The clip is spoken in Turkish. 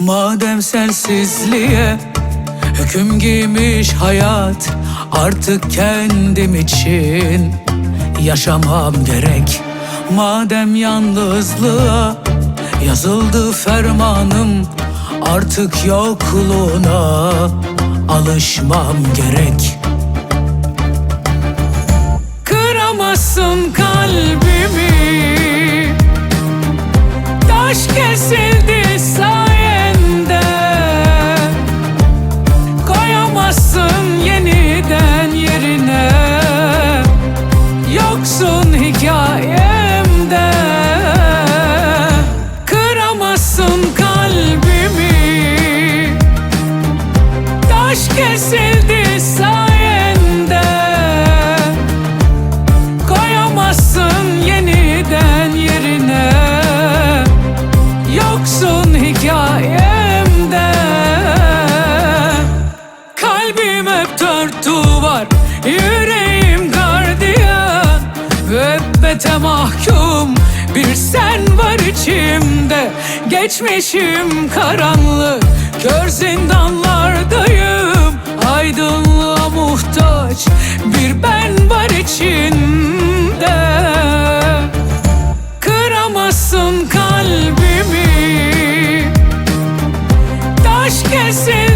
Madem sensizliğe hüküm giymiş hayat Artık kendim için yaşamam gerek. Madem yalnızlığa yazıldı fermanım Artık yokluğuna alışmam gerek. Kıramazsın kalbimi Yoksun hikayemde. Kıramazsın kalbimi. Taş kesildi sayende. Koyamazsın yeniden yerine. Yoksun hikayemde. Kalbim hep dört duvar. gardiyan muhabbete mahkum Bir sen var içimde Geçmişim karanlık. Kör zindanlardayım Aydınlığa muhtaç. Bir ben var içimde. Kıramazsın kalbimi. Taş kesin